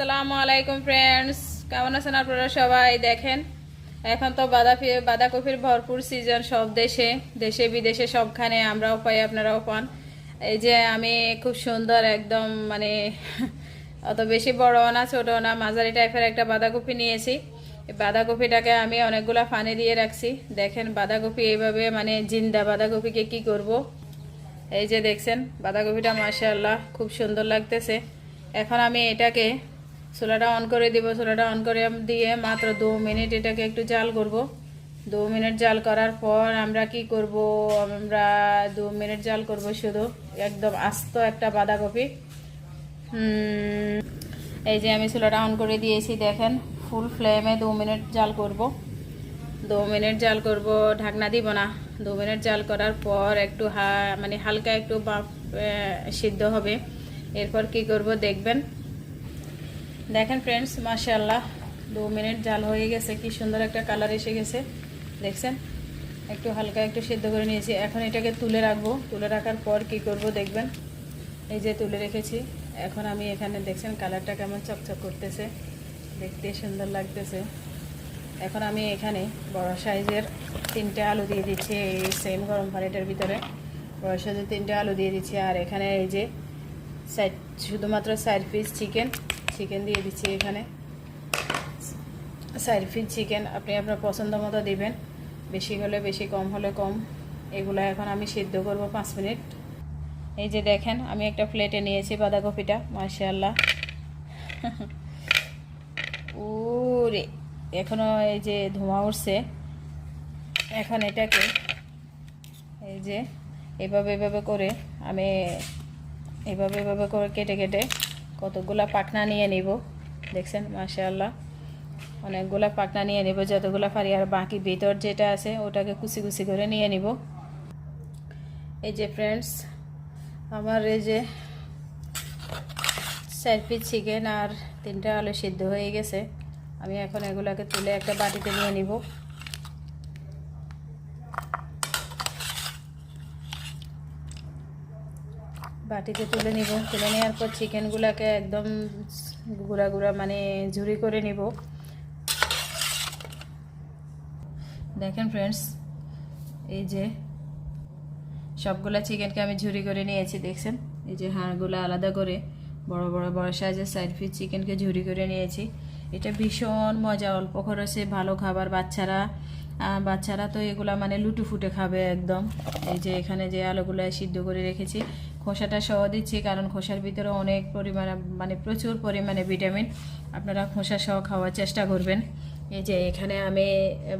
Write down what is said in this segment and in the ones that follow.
আসসালামু আলাইকুম ফ্রেন্ডস কেমন আছেন আপনারা সবাই? দেখেন, এখন তো বাঁধাকপি বাঁধাকপির ভরপুর সিজন সব দেশে দেশে বিদেশে সবখানে আমরাও পাই, আপনারাও পান। এই যে আমি খুব সুন্দর একদম মানে অত বেশি বড়ও না ছোটো না, মাঝারি টাইপের একটা বাঁধাকপি নিয়েছি। বাঁধাকপিটাকে আমি অনেকগুলা ফানে দিয়ে রাখছি। দেখেন, বাঁধাকপি এইভাবে মানে জিন্দা বাঁধাকপিকে কি করব? এই যে দেখছেন, বাঁধাকপিটা মাশাআল্লাহ, খুব সুন্দর লাগতেছে। এখন আমি এটাকে চুলাটা অন করে দিব চুলাটা অন করে দিয়ে মাত্র দু মিনিট এটাকে একটু জাল করব। দু মিনিট জাল করার পর আমরা কি করব? আমরা দু মিনিট জাল করব শুধু, একদম আস্ত একটা বাঁধাকপি। এই যে আমি চুলাটা অন করে দিয়েছি, দেখেন ফুল ফ্লেমে দু মিনিট জাল করব। দু মিনিট জাল করব, ঢাকনা দিব না। দু মিনিট জাল করার পর একটু হা মানে হালকা একটু বাপ সিদ্ধ হবে। এরপর কি করব দেখবেন? দেখেন ফ্রেন্ডস মাশাল্লাহ দু মিনিট জাল হয়ে গেছে, কি সুন্দর একটা কালার এসে গেছে। দেখছেন? একটু হালকা একটু সেদ্ধ করে নিয়েছি। এখন এটাকে তুলে রাখব। তুলে রাখার পর কি করব দেখবেন? এই যে তুলে রেখেছি। এখন আমি এখানে দেখছেন কালারটা কেমন চকচক করতেছে। দেখতে সুন্দর লাগতেছে। এখন আমি এখানে বড় সাইজের তিনটে আলু দিয়ে দিচ্ছি, এই সেম গরম পানিটার ভিতরে। বড় সাইজের তিনটে আলু দিয়ে দিচ্ছি। আর এখানে এই যে সাইড শুধুমাত্র সাইড পিস চিকেন চিকেন দিয়ে দিচ্ছি এখানে। সাইড চিকেন আপনি আপনার পছন্দ মতো দিবেন। বেশি হলে বেশি, কম হলে কম। এগুলো এখন আমি সিদ্ধ করব পাঁচ মিনিট। এই যে দেখেন, আমি একটা প্লেটে নিয়েছি বাঁধাকপিটা মার্শাল্লাহ ও রে এখনও এই যে ধোঁয়া উঠছে। এখন এটাকে এই যে এভাবে এভাবে করে আমি এভাবে এভাবে করে কেটে কেটে কতগুলা পাখনা নিয়ে নিব। দেখছেন, মাশাআল্লাহ। অনেকগুলা পাখনা নিয়ে নিব, যতগুলা পারি। আর বাকি ভিতর যেটা আছে, ওটাকে কুচি কুচি করে নিয়ে নিব। এই যে ফ্রেন্ডস আমার এই যে চার পিস চিকেন আর তিনটা আলু সিদ্ধ হয়ে গেছে। আমি এখন এগুলাকে তুলে একটা বাটিতে নিয়ে নিব। বাটিতে তুলে নিব। তুলে নেওয়ার পর চিকেনগুলোকে একদম গুঁড়া গুঁড়া মানে ঝুরি করে নিব। দেখেন ফ্রেন্ডস এই যে সবগুলা চিকেনকে আমি ঝুরি করে নিয়েছি, দেখছেন? এই যে হাড়গুলো আলাদা করে, বড় বড় বড় সাইজের সাইড পিস চিকেনকে ঝুরি করে নিয়েছি। এটা ভীষণ মজা, অল্প খরচে ভালো খাবার। বাচ্চারা বাচ্চারা তো এগুলা মানে লুটু ফুটে খাবে একদম। এই যে এখানে যে আলোগুলো সিদ্ধ করে রেখেছি খোসাটা সহ দিচ্ছি, কারণ খোসার ভিতরে অনেক পরিমাণে মানে প্রচুর পরিমাণে ভিটামিন। আপনারা খোসা সহ খাওয়ার চেষ্টা করবেন। এই যে এখানে আমি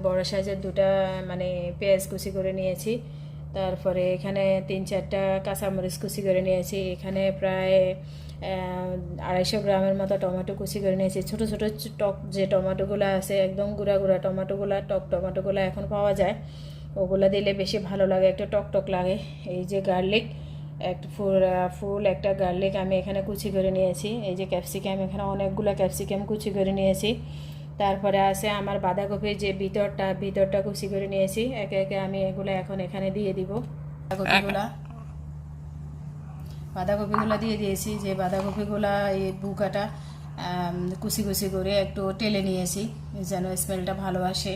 বড় সাইজের দুটা মানে পেঁয়াজ কুচি করে নিয়েছি। তারপরে এখানে তিন চারটা কাঁচামরিচ কুচি করে নিয়েছি। এখানে প্রায় আড়াইশো গ্রামের মতো টমেটো কুচি করে নিয়েছি। ছোট ছোট টক, যে টমেটোগুলো আছে, একদম গুঁড়া গুঁড়া টমেটোগুলো, টক টমেটোগুলো এখন পাওয়া যায়। ওগুলো দিলে বেশি ভালো লাগে, একটু টক টক লাগে। এই যে গার্লিক একটা ফুল ফুল, একটা গার্লিক আমি এখানে কুচি করে নিয়েছি। এই যে ক্যাপসিকাম এখানে অনেকগুলো ক্যাপসিকাম কুচি করে নিয়েছি। তারপরে আছে আমার বাঁধাকপির যে ভিতরটা ভিতরটা কুচি করে নিয়েছি। একে একে আমি এগুলো এখন এখানে দিয়ে দিব। বাঁধাকপিগুলা। বাঁধাকপিগুলো দিয়ে দিয়েছি। যে বাঁধাকপিগুলা, এই বুকাটা কুচি কুচি করে একটু টেলে নিয়েছি, যেন স্মেলটা ভালো আসে।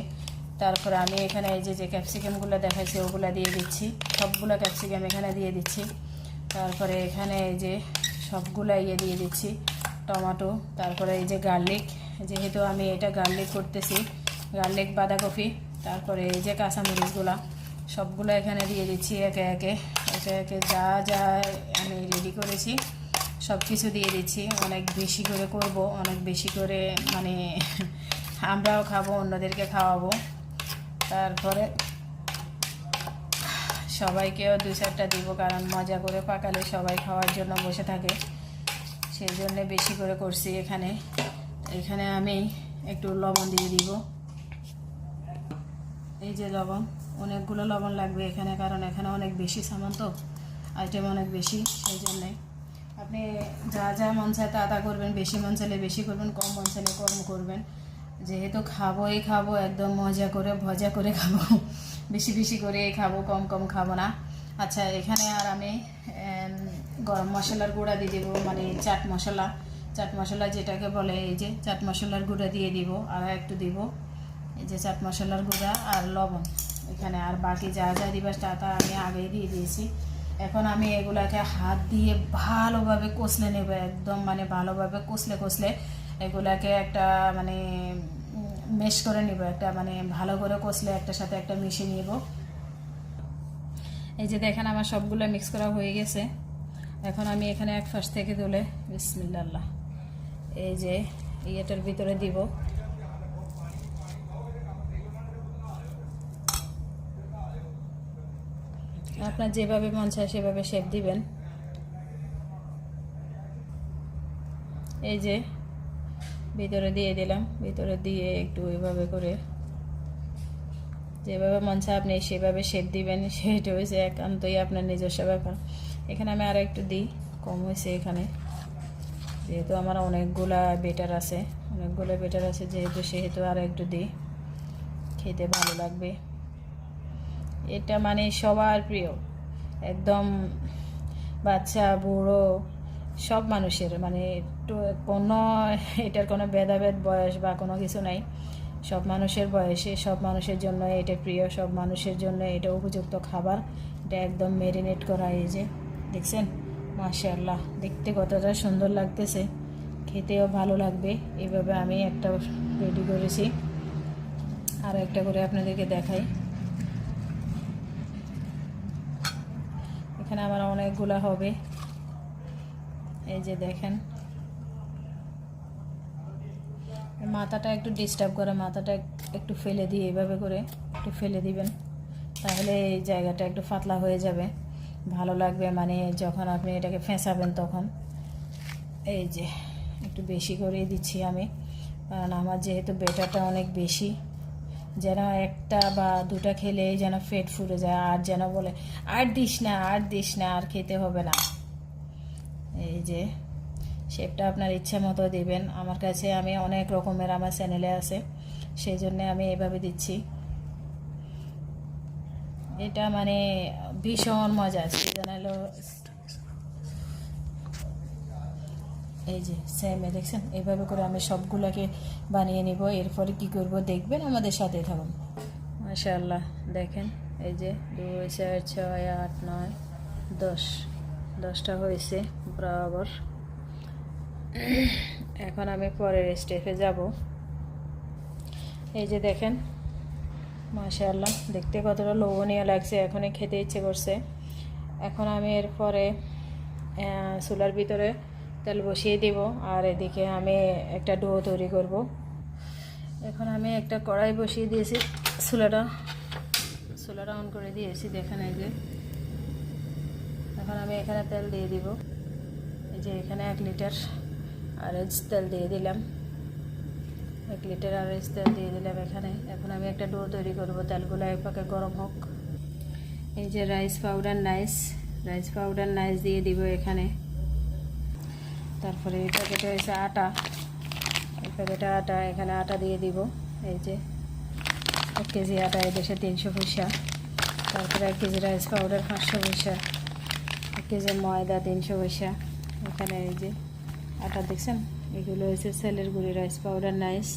তারপরে আমি এখানে এই যে যে ক্যাপসিকামগুলো দেখাচ্ছি ওগুলো দিয়ে দিচ্ছি। সবগুলো ক্যাপসিকাম এখানে দিয়ে দিচ্ছি। তারপরে এখানে এই যে সবগুলো ইয়ে দিয়ে দিচ্ছি, টমাটো, তারপরে এই যে গার্লিক, যেহেতু আমি এটা গার্লিক করতেছি, গার্লিক বাঁধাকপি, তারপরে এই যে কাঁচামরিচগুলা, সবগুলো এখানে দিয়ে দিচ্ছি একে একে একে একে যা যা আমি রেডি করেছি সব কিছু দিয়ে দিচ্ছি, অনেক বেশি করে করব, অনেক বেশি করে মানে আমরাও খাব, অন্যদেরকে খাওয়াবো। তারপরে সবাইকেও দু চারটা দিব, কারণ মজা করে পাকালে সবাই খাওয়ার জন্য বসে থাকে। সেই জন্য বেশি করে করছি এখানে। এখানে আমি একটু লবণ দিয়ে দিব। এই যে লবণ, অনেকগুলো লবণ লাগবে এখানে, কারণ এখানে অনেক বেশি সামান তো আইটেম অনেক বেশি সেই জন্যে আপনি যা যা মন চায় তা তা করবেন, বেশি মন চাইলে বেশি করবেন, কম মন চাইলে কম করবেন। যেহেতু খাবোই খাব, একদম মজা করে, ভজা করে খাব। বেশি বেশি করে খাব, কম কম খাব না। আচ্ছা এখানে আর আমি গরম মশলার গুঁড়া দিয়ে দেবো মানে চাট মশলা। চাট মশলা যেটাকে বলে, এই যে চাট মশলার গুঁড়া দিয়ে দিব আর একটু দিব। এই যে চাট মশলার গুঁড়া আর লবণ। এখানে আর বাকি যা যা দিবার তা তা আমি আগেই দিয়ে দিয়েছি। এখন আমি এগুলাকে হাত দিয়ে ভালোভাবে কষলে নেব, একদম মানে ভালোভাবে কষলে কষলে এগুলাকে একটা মানে মেশ করে নিব, একটা মানে ভালো করে কষলে একটার সাথে একটা মিশিয়ে নিব। এই যে দেখেন আমার সবগুলো মিক্স করা হয়ে গেছে। এখন আমি এখানে এক ফাঁস থেকে তুলে, বিসমিল্লাহ, এই যে ইয়েটার ভিতরে দিব। আপনার যেভাবে মন চায় সেভাবে শেপ দিবেন। এই যে ভিতরে দিয়ে দিলাম। ভিতরে দিয়ে একটু এভাবে করে যেভাবে মন চায় আপনি সেভাবে শেপ দিবেন, সেটা হয়েছে একান্তই আপনার নিজস্ব ব্যাপার। এখানে আমি আরও একটু দিই, কম হয়েছে এখানে। যেহেতু আমার অনেকগুলা বেটার আছে, অনেকগুলো বেটার আছে, যেহেতু সেহেতু আর একটু দিই। খেতে ভালো লাগবে। এটা মানে সবার প্রিয়। একদম বাচ্চা, বুড়ো, সব মানুষের মানে কোনো এটার কোনো ভেদাভেদ বয়স বা কোনো কিছু নাই। সব মানুষের বয়সে, সব মানুষের জন্য এটা প্রিয়, সব মানুষের জন্য এটা উপযুক্ত খাবার। এটা একদম মেরিনেট করা এই যে, দেখছেন? মাশাআল্লাহ, দেখতে কতটা সুন্দর লাগতেছে। খেতেও ভালো লাগবে। এইভাবে আমি একটা রেডি করেছি। আর একটা করে আপনাদেরকে দেখাই। এখানে আমার অনেকগুলা হবে। এই যে দেখেন মাথাটা একটু ডিস্টার্ব করে, মাথাটা একটু ফেলে দিয়ে এভাবে করে একটু ফেলে দিবেন। তাহলে এই জায়গাটা একটু পাতলা হয়ে যাবে। ভালো লাগবে মানে যখন আপনি এটাকে ফেঁসাবেন তখন। এই যে, একটু বেশি করে দিচ্ছি আমি। কারণ আমার যেহেতু বেটারটা অনেক বেশি, যেন একটা বা দুটা খেলে যেন পেট ফুরে যায়, আর যেন বলে, আর দিস না, আর দিস না, আর খেতে হবে না। এই যে শেপটা আপনার ইচ্ছে মতো দিবেন। আমার কাছে আমি অনেক রকমের আমার চ্যানেলে আছে, সেই জন্য আমি এভাবে দিচ্ছি। এটা মানে ভীষণ মজা সিজন হলো এই যে সেমে দেখছেন? এইভাবে করে আমি সবগুলোকে বানিয়ে নিব। এরপরে কি করব দেখবেন, আমাদের সাথে থাকুন। মাশাআল্লাহ, দেখেন, এই যে দুই, চার, ছয়, আট, নয়, দশ। দশটা হয়েছে, বরাবর। এখন আমি পরের স্টেপে যাব। এই যে দেখেন, মাশাআল্লাহ, দেখতে কতটা লোভনীয় লাগছে, এখনই খেতে ইচ্ছে করছে। এখন আমি এরপরে চুলার ভিতরে তেল বসিয়ে দিব, আর এদিকে আমি একটা ডো তৈরি করব। এখন আমি একটা কড়াই বসিয়ে দিয়েছি, চুলাটা চুলাটা অন করে দিয়েছি, দেখেন এই যে। এখন আমি এখানে তেল দিয়ে দিব। এই যে এখানে এক লিটার আরেজ তেল দিয়ে দিলাম। এক লিটার আরেজ তেল দিয়ে দিলাম এখানে। এখন আমি একটা ডো তৈরি করব, তেলগুলো এক পাকে গরম হোক। এই যে rice powder, nice. Rice powder, nice দিয়ে দিব এখানে। তারপরে এই প্যাকেটে হয়েছে আটা। এই প্যাকেটে আটা, এখানে আটা দিয়ে দিব। এই যে এক কেজি আটা এদেশে তিনশো পয়সা। তারপরে এক কেজি রাইস পাউডার পাঁচশো পয়সা। এক কেজি ময়দা তিনশো পয়সা। এখানে এই যে আটা দেখছেন? এগুলো হয়েছে সেলের গুঁড়ি রাইস পাউডার নাইস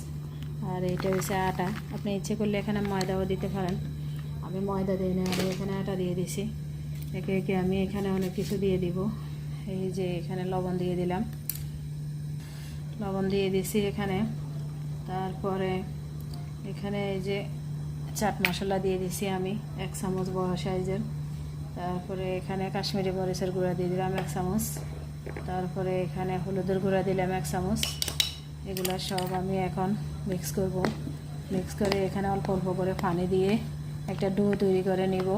আর এইটা হয়েছে আটা। আপনি ইচ্ছে করলে এখানে ময়দাও দিতে পারেন। আমি ময়দা দিই না, আমি এখানে আটা দিয়ে দিছি। একে একে আমি এখানে অনেক কিছু দিয়ে দিব। এই যে এখানে লবণ দিয়ে দিলাম। লবণ দিয়ে দিছি এখানে। তারপরে এখানে এই যে চাট মশলা দিয়ে দিছি আমি, এক চামচ বড় সাইজের। তারপরে এখানে কাশ্মীরি মরিচের গুঁড়া দিয়ে দিলাম, এক চামচ। তারপরে এখানে হলুদের গুঁড়া দিলাম এক চামচ। এগুলো সব আমি এখন মিক্স করব। মিক্স করে এখানে অল্প অল্প করে পানি দিয়ে একটা ডো তৈরি করে নিব।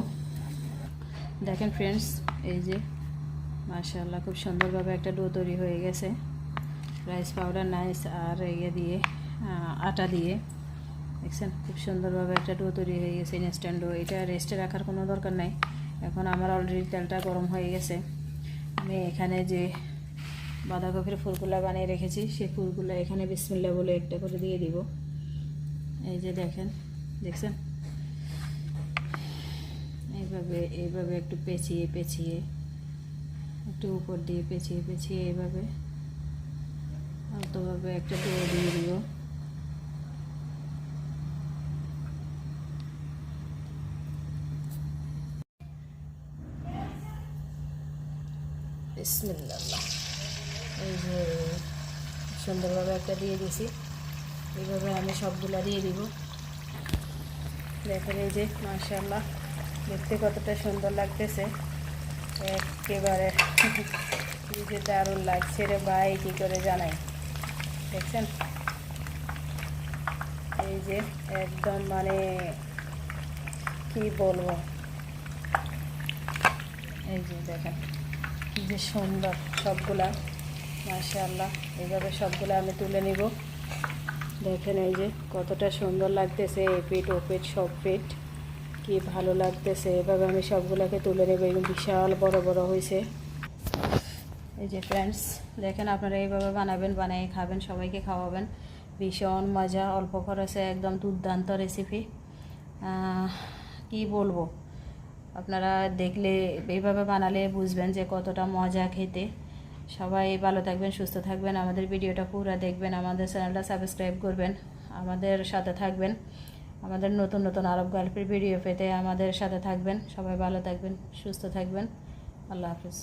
দেখেন ফ্রেন্ডস এই যে মার্শাল্লাহ খুব সুন্দরভাবে একটা ডো তৈরি হয়ে গেছে। রাইস পাউডার নাইস আর ইয়ে দিয়ে আটা দিয়ে। দেখছেন? খুব সুন্দরভাবে একটা ডো তৈরি হয়ে গেছে ইনস্ট্যান্ট ডো। এটা রেস্টে রাখার কোনো দরকার নাই। এখন আমার অলরেডি তেলটা গরম হয়ে গেছে। আমি এখানে যে বাঁধাকপির ফুলগুলা বানিয়ে রেখেছি সেই ফুলগুলো এখানে বিসমিল্লা বলে একটা করে দিয়ে দিব। এই যে দেখেন, দেখছেন? এইভাবে এইভাবে একটু পেঁচিয়ে পেঁচিয়ে, একটু উপর দিয়ে পেঁচিয়ে পেঁচিয়ে এইভাবে আলতোভাবে একটা দিয়ে দিয়ে দিব। বিসমিল্লাহ। সুন্দরভাবে একটা দিয়ে দিছি। এইভাবে আমি সবগুলা দিয়ে দিব। দেখেন এই যে মাশাল্লাহ দেখতে কতটা সুন্দর লাগতেছে। একেবারে যে দারুণ লাগছে রে ভাই, কী করে জানাই। দেখছেন? এই যে একদম মানে কি বলব? এই যে দেখেন। যে সুন্দর সবগুলা, মাশাআল্লাহ এইভাবে সবগুলা আমি তুলে নিব। দেখেন এই যে কতটা সুন্দর লাগতেছে, এ পিঠ, ও পিঠ, সব পিঠ। কি ভালো লাগতেছে, এভাবে আমি সবগুলোকে তুলে নেব, এবং বিশাল বড় বড় হয়েছে এই যে ফ্রেন্ডস দেখেন আপনারা এইভাবে বানাবেন, বানিয়ে খাবেন, সবাইকে খাওয়াবেন। ভীষণ মজা, অল্প খরচে একদম দুর্দান্ত রেসিপি কি বলব? আপনারা দেখলে, এইভাবে বানালে বুঝবেন যে কতটা মজা খেতে। সবাই ভালো থাকবেন, সুস্থ থাকবেন। আমাদের ভিডিওটা পুরো দেখবেন, আমাদের চ্যানেলটা সাবস্ক্রাইব করবেন, আমাদের সাথে থাকবেন। আমাদের নতুন নতুন আরব গল্পের ভিডিও পেতে আমাদের সাথে থাকবেন। সবাই ভালো থাকবেন, সুস্থ থাকবেন। আল্লাহ হাফিজ।